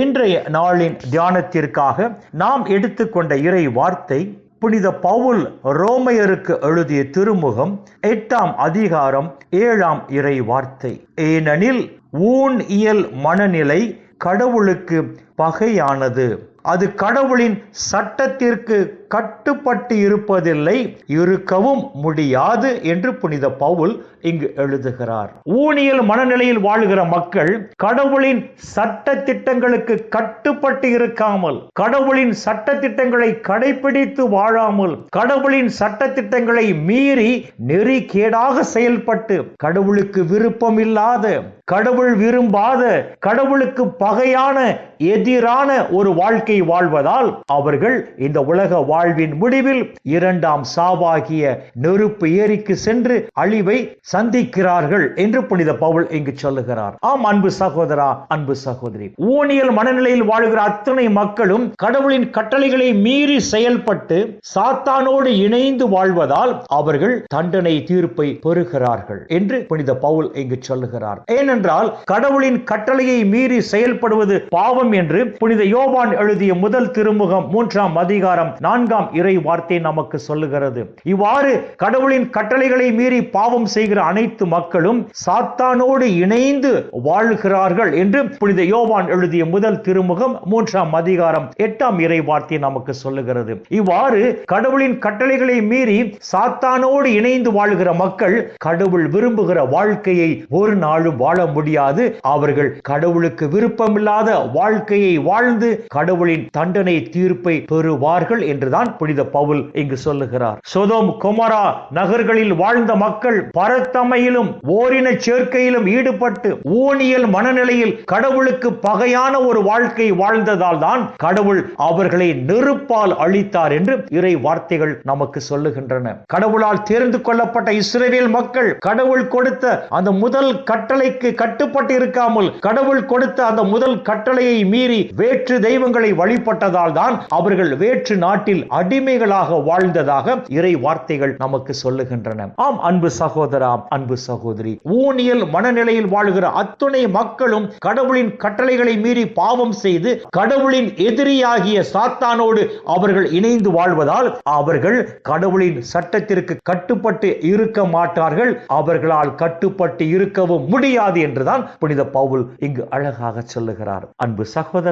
இன்றைய நாளின் தியானத்திற்காக நாம் எடுத்துக்கொண்ட இறை வார்த்தை புனித பவுல் ரோமையருக்கு எழுதிய திருமுகம் எட்டாம் அதிகாரம் ஏழாம் இறை வார்த்தை. ஏனெனில் ஊன் இயல் மனநிலை கடவுளுக்கு பகையானது. அது கடவுளின் சட்டத்திற்கு கட்டுப்பட்டு இருப்பதில்லை இருக்கவும் முடியாது என்று புனித பவுல் இங்கு எழுதுகிறார். ஊனியல் மனநிலையில் வாழ்கிற மக்கள் கடவுளின் சட்ட திட்டங்களுக்கு கட்டுப்பட்டு இருக்காமல் கடவுளின் சட்ட திட்டங்களை கடைபிடித்து வாழாமல் கடவுளின் சட்ட திட்டங்களை மீறி நெறிகேடாக செயல்பட்டு கடவுளுக்கு விருப்பம் இல்லாத கடவுள் விரும்பாத கடவுளுக்கு பகையான எதிரான ஒரு வாழ்க்கை வாழ்வதால் அவர்கள் இந்த உலக வாழ்வின் முடிவில் இரண்டாம் சாவாகிய நெருப்பு ஏரிக்கு சென்று அழிவை சந்திக்கிறார்கள் என்று புனித பவுல் இங்கு சொல்லுகிறார். ஆம் அன்பு சகோதரா அன்பு சகோதரி. ஊனியல் மனநிலையில் வாழ்கிற அத்தனை மக்களும் கடவுளின் கட்டளைகளை மீறி செயல்பட்டு சாத்தானோடு இணைந்து வாழ்வதால் அவர்கள் தண்டனை தீர்ப்பை பெறுகிறார்கள் என்று புனித பவுல் இங்கு சொல்லுகிறார். ஏனென்றால் கடவுளின் கட்டளையை மீறி செயல்படுவது பாவம் என்று என்று புனித யோவான் எழுதிய முதல் திருமுகம் மூன்றாம் அதிகாரம் நான்காம் இறை வார்த்தை நமக்கு சொல்லுகிறது. இவ்வாறு கடவுளின் கட்டளைகளை மீறி பாவம் செய்கிற அனைத்து மக்களும் சாத்தானோடு இணைந்து வாழ்கிறார்கள் என்று புனித யோவான் எழுதிய முதல் திருமுகம் மூன்றாம் அதிகாரம் எட்டாம் இறை வார்த்தை நமக்கு சொல்லுகிறது. இவ்வாறு கடவுளின் கட்டளைகளை மீறி சாத்தானோடு இணைந்து வாழ்கிற மக்கள் கடவுள் விரும்புகிற வாழ்க்கையை ஒரு நாளும் வாழ முடியாது. அவர்கள் கடவுளுக்கு விருப்பமில்லாத வாழ்க்கையை வாழ்ந்து கடவுளின் தண்டனை தீர்ப்பை பெறுவார்கள் என்றுதான் புனித பவுல் இங்கு சொல்லுகிறார். சொதோம் குமரா நகர்களில் வாழ்ந்த மக்கள் பரத்தமையிலும் ஓரின சேர்க்கையிலும் ஈடுபட்டு ஊனியல் மனநிலையில் கடவுளுக்கு பகையான ஒரு வாழ்க்கை வாழ்ந்ததால் தான் கடவுள் அவர்களை நெருப்பால் அழித்தார் என்று இறை வார்த்தைகள் நமக்கு சொல்லுகின்றன. கடவுளால் தேர்ந்து கொள்ளப்பட்ட இஸ்ரேவேல் மக்கள் கடவுள் கொடுத்த அந்த முதல் கட்டளைக்கு கட்டுப்பட்டு இருக்காமல் கடவுள் கொடுத்த அந்த முதல் கட்டளையை மீறி வேற்று தெய்வங்களை வழிபட்டதால் தான் அவர்கள் வேற்று நாட்டில் அடிமைகளாக வாழ்ந்ததாக இறை வார்த்தைகள் நமக்கு சொல்லுகின்றன. ஆம் அன்பு சகோதரா அன்பு சகோதரி. ஊனியல் மனநிலையில் வாழ்கிற அத்துணை மக்களும் கடவுளின் கட்டளைகளை மீறி பாவம் செய்து கடவுளின் எதிரியாகிய சாத்தானோடு அவர்கள் இணைந்து வாழ்வதால் அவர்கள் கடவுளின் சட்டத்திற்கு கட்டுப்பட்டு இருக்க மாட்டார்கள். அவர்களால் கட்டுப்பட்டு இருக்கவும் முடியாது என்றுதான் புனித பவுல் இங்கு அழகாக சொல்லுகிறார். அன்பு சகோதர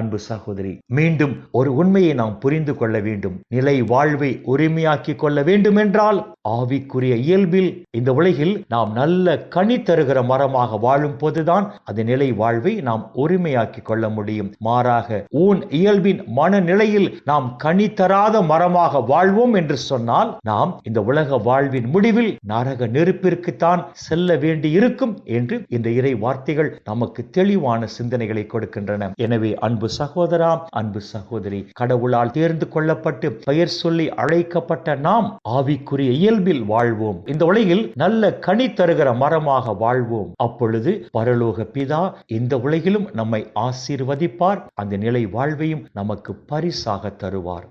அன்பு சகோதரி மீண்டும் ஒரு உண்மையை நாம் புரிந்து கொள்ள வேண்டும். நிலை வாழ்வை உரிமையாக்கி கொள்ள வேண்டும் என்றால் ஆவிக்குரிய இயல்பில் இந்த உலகில் நாம் நல்ல கனி தருகிற மரமாக வாழும் போதுதான் அந்த நிலை வாழ்வை நாம் உரிமையாக்கி கொள்ள முடியும். மாறாக ஊன் இயல்பின் மனநிலையில் நாம் கனி தராத மரமாக வாழ்வோம் என்று சொன்னால் நாம் இந்த உலக வாழ்வின் முடிவில் நரக நெருப்பிற்குத்தான் செல்ல வேண்டி இருக்கும் என்று இந்த இறை வார்த்தைகள் நமக்கு தெளிவான சிந்தனைகளை கொடுக்கின்றன. எனவே எனவே அன்பு சகோதரா அன்பு சகோதரி கடவுளால் தேர்ந்து கொள்ளப்பட்டு பெயர் சொல்லி அழைக்கப்பட்ட நாம் ஆவிக்குரிய இயல்பில் வாழ்வோம். இந்த உலகில் நல்ல கனி தருகிற மரமாக வாழ்வோம். அப்பொழுது பரலோக பிதா இந்த உலகிலும் நம்மை ஆசீர்வதிப்பார். அந்த நிலை வாழ்வையும் நமக்கு பரிசாக தருவார்.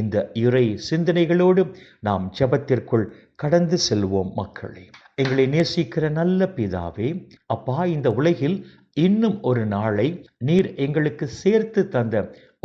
இந்த இறை சிந்தனைகளோடு நாம் ஜபத்திற்குள் கடந்து செல்வோம் மக்களே. எங்களை நேசிக்கிற நல்ல பிதாவே அப்பா இந்த உலகில் இன்னும் ஒரு நாளை நீர் எங்களுக்கு சேர்த்து தந்த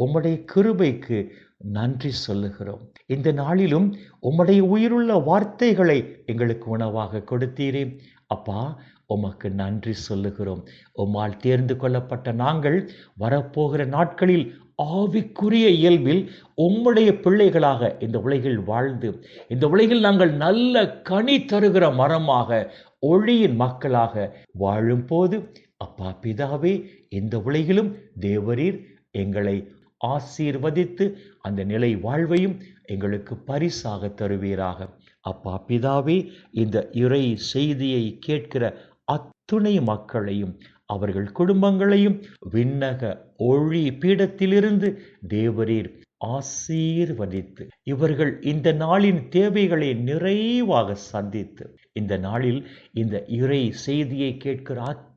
உம்முடைய கிருபைக்கு நன்றி சொல்லுகிறோம். இந்த நாளிலும் உம்முடைய உயிருள்ள வார்த்தைகளை எங்களுக்கு உணவாக கொடுத்தீரே. அப்பா உமக்கு நன்றி சொல்லுகிறோம். உம்மால் தேர்ந்து கொள்ளப்பட்ட நாங்கள் வரப்போகிற நாட்களில் ஆவிக்குரிய இயல்பில் உம்முடைய பிள்ளைகளாக இந்த உலகில் வாழ்ந்து இந்த உலகில் நாங்கள் நல்ல கனி தருகிற மரமாக ஒளியின் மக்களாக வாழும்போது அப்பா பிதாவே இந்த உலகிலும் தேவரீர் எங்களை ஆசீர்வதித்து அந்த நிலை வாழ்வையும் எங்களுக்கு பரிசாக தருவீராக. அப்பா பிதாவே இந்த இறை செய்தியை கேட்கிற அத்துணை மக்களையும் அவர்கள் குடும்பங்களையும் விண்ணக ஒளி பீடத்திலிருந்து தேவரீர் ஆசீர்வதித்து இவர்கள் இந்த நாளின் தேவைகளை நிறைவாக சந்தித்து இந்த நாளில் இந்த இறை செய்தியை கேட்கிற